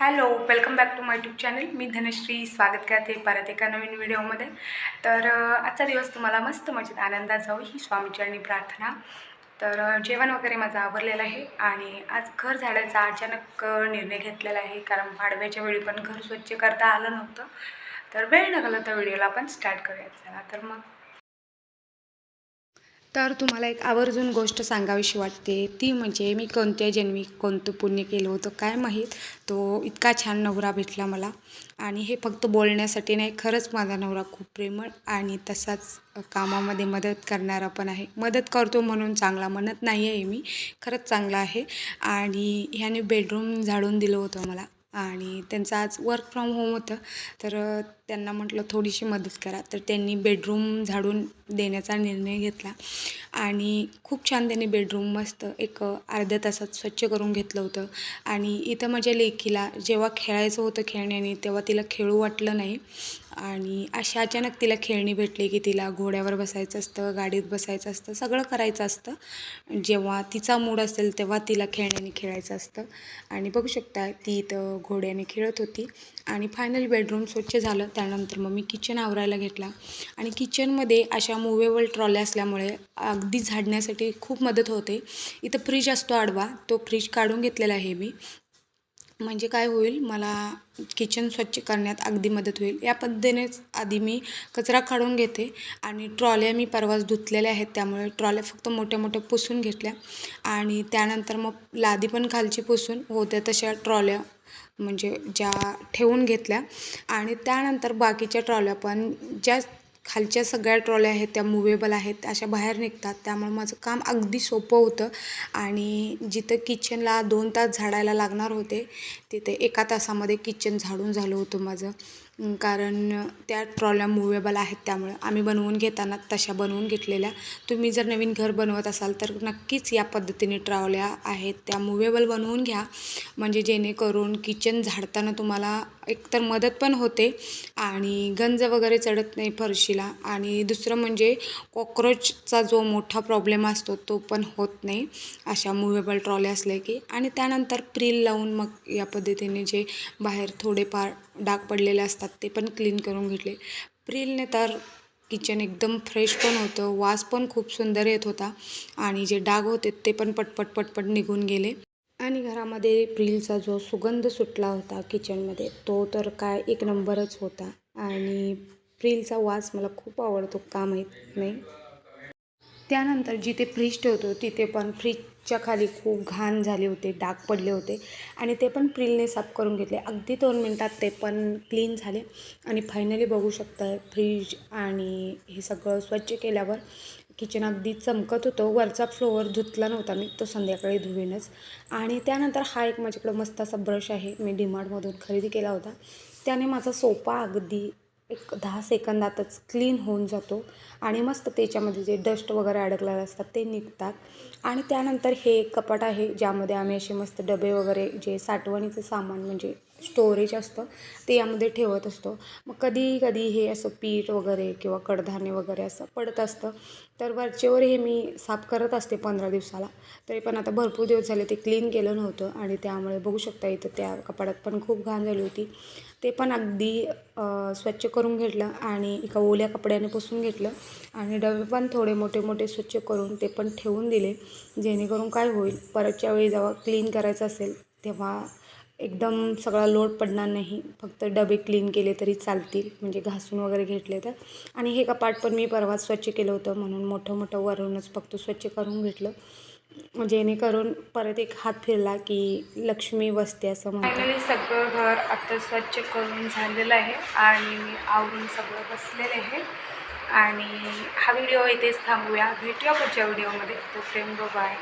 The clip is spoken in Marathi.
Hello welcome back to my YouTube channel मी धनश्री स्वागत करते परत एका नवीन व्हिडिओमध्ये. तर आजचा दिवस तुम्हाला मस्त मजेत आनंदात जाऊ ही स्वामीचरणी प्रार्थना. तर जेवण वगैरे माझं आवरलेलं आहे आणि आज घर झाडायचा अचानक निर्णय घेतलेला आहे. कारण पाडव्याच्या वेळी पण घर स्वच्छ करता आलं नव्हतं. तर वेळ न घालवता व्हिडिओला आपण स्टार्ट करूया चला. तर मग तर तुम्हाला एक आवर्जून गोष्ट सांगावीशी वाटते. ती म्हणजे मी कोणत्या जन्मी कोणतं पुण्य केलं होतं काय माहीत. तो इतका छान नवरा भेटला मला. आणि हे फक्त बोलण्यासाठी नाही खरंच माझा नवरा खूप प्रेमळ आणि तसाच कामामध्ये मदत करणारा पण आहे. मदत करतो म्हणून चांगला म्हणत नाही आहे मी खरंच चांगला आहे. आणि ह्याने बेडरूम झाडून दिलं होतं मला. आणि त्यांचं आज वर्क फ्रॉम होम होतं. तर त्यांना म्हटलं थोडीशी मदत करा. तर त्यांनी बेडरूम झाडून देण्याचा निर्णय घेतला. आणि खूप छान त्यांनी बेडरूम मस्त एक अर्ध्या तासात स्वच्छ करून घेतलं होतं. आणि इथं माझ्या लेकीला जेव्हा खेळायचं होतं खेळण्याने तेव्हा तिला खेळू वाटलं नाही. आणि अशा अचानक तिला खेळणी भेटली की तिला घोड्यावर बसायचं असतं गाडीत बसायचं असतं सगळं करायचं असतं. जेव्हा तिचा मूड असेल तेव्हा तिला खेळण्याने खेळायचं असतं. आणि बघू शकता ती इथं घोड्याने खेळत होती. आणि फायनल बेडरूम स्वच्छ झालं. त्यानंतर मग मी किचन आवरायला घेतला. आणि किचनमध्ये अशा मुवेबल ट्रॉल्या असल्यामुळे अगदी झाडण्यासाठी खूप मदत होते. इथं फ्रीज असतो आडवा. तो फ्रीज काढून घेतलेला आहे मी. म्हणजे काय होईल? मला किचन स्वच्छ करण्यात अगदी मदत होईल. या पद्धतीनेच आधी मी कचरा काढून घेते आणि ट्रॉल्या मी परवाच धुतलेल्या आहेत. त्यामुळे ट्रॉल्या फक्त मोठ्या मोठ्या पुसून घेतल्या आणि त्यानंतर मग लादी पण खालची पुसून होत्या तशा ट्रॉल्या म्हणजे ज्या ठेवून घेतल्या. आणि त्यानंतर बाकीच्या ट्रॉल्या पण ज्या खालच्या सगळ्या ट्रॉल्या आहेत त्या मुवेबल आहेत अशा बाहेर निघतात. त्यामुळे माझं काम अगदी सोपं होतं. आणि जिथं किचनला दोन तास झाडायला लागणार होते तिथे एका तासामध्ये किचन झाडून झालं होतं माझं. कारण त्या ट्रॉल्या मुवेबल आहेत त्यामुळे. आम्ही बनवून घेताना तशा बनवून घेतलेल्या. तुम्ही जर नवीन घर बनवत असाल तर नक्कीच या पद्धतीने ट्रॉल्या आहेत. त्या मुवेबल बनवून घ्या. म्हणजे जेणेकरून किचन झाडताना तुम्हाला एकतर मदत पण होते आणि गंज वगैरे चढत नाही फरशीला. आणि दुसरं म्हणजे कॉक्रोचचा जो मोठा प्रॉब्लेम असतो तो पण होत नाही. अशा मुवेबल ट्रॉल्या असल्या की. आणि त्यानंतर प्रिल लावून मग या पद्धतीने जे बाहेर थोडेफार डाग पडलेले असतात ते पण क्लीन करून घेतले. प्रिलने तर किचन एकदम फ्रेश पण होतं वास पण खूप सुंदर येत होता आणि जे डाग होते ते पण पटपट पटपट निघून गेले. आणि घरामध्ये प्रिलचा जो सुगंध सुटला होता किचनमध्ये तो तर काय एक नंबरच होता. आणि प्रिलचा वास मला खूप आवडतो का माहीत नाही. त्यानंतर जिथे फ्रीज ठेवतो तिथे पण फ्रीजच्या खाली खूप घाण झाले होते डाग पडले होते. आणि ते पण प्रिलने साफ करून घेतले. अगदी दोन मिनटात ते पण क्लीन झाले. आणि फायनली बघू शकता फ्रीज आणि हे सगळं स्वच्छ केल्यावर किचन अगदी चमकत होतं. वरचा फ्लोअर धुतला नव्हता मी तो संध्याकाळी धुवेनच. आणि त्यानंतर हा एक माझ्याकडं मस्त असा ब्रश आहे. मी डीमार्टमधून खरेदी केला होता. त्याने माझा सोफा अगदी एक दहा सेकंदातच क्लीन होऊन जातो. आणि मस्त त्याच्यामध्ये जे डस्ट वगैरे अडकलेले असतात ते निघतात. आणि त्यानंतर हे एक कपाट आहे ज्यामध्ये आम्ही असे मस्त डबे वगैरे जे साठवणीचं सामान म्हणजे स्टोरेज असतं ते यामध्ये ठेवत असतो. मग कधी कधी हे असं पीठ वगैरे किंवा कडधान्य वगैरे असं पडत असतं. तर वरचेवर हे मी साफ करत असते पंधरा दिवसाला. तरी पण आता भरपूर दिवस झाले ते क्लीन केलं नव्हतं आणि त्यामुळे बघू शकता इथं त्या कपाडात पण खूप घाण झाली होती. ते पण अगदी स्वच्छ करून घेतलं आणि एका ओल्या कपड्याने पुसून घेतलं आणि डबे पण थोडे मोठे मोठे स्वच्छ करून ते पण ठेवून दिले. जेणेकरून काय होईल परतच्या वेळी जेव्हा क्लीन करायचं असेल तेव्हा एकदम सगळा लोड पडणार नाही. फक्त डबे क्लीन केले तरी चालतील. म्हणजे घासून वगैरे घेतले तर. आणि हे कपाट पण मी परवाच स्वच्छ केलं होतं म्हणून मोठं मोठं वरूनच फक्त स्वच्छ करून घेतलं. जेणेकरून परत एक हात फिरला की लक्ष्मी बसते असं म्हणतात. फायनली सगळं घर आता स्वच्छ करून झालेलं आहे. आणि मी आवरून सगळं बसलेलं आहे. आणि हा व्हिडिओ इथेच थांबूया. भेटूया पुढच्या व्हिडिओमध्ये. तो फ्रेंड बाय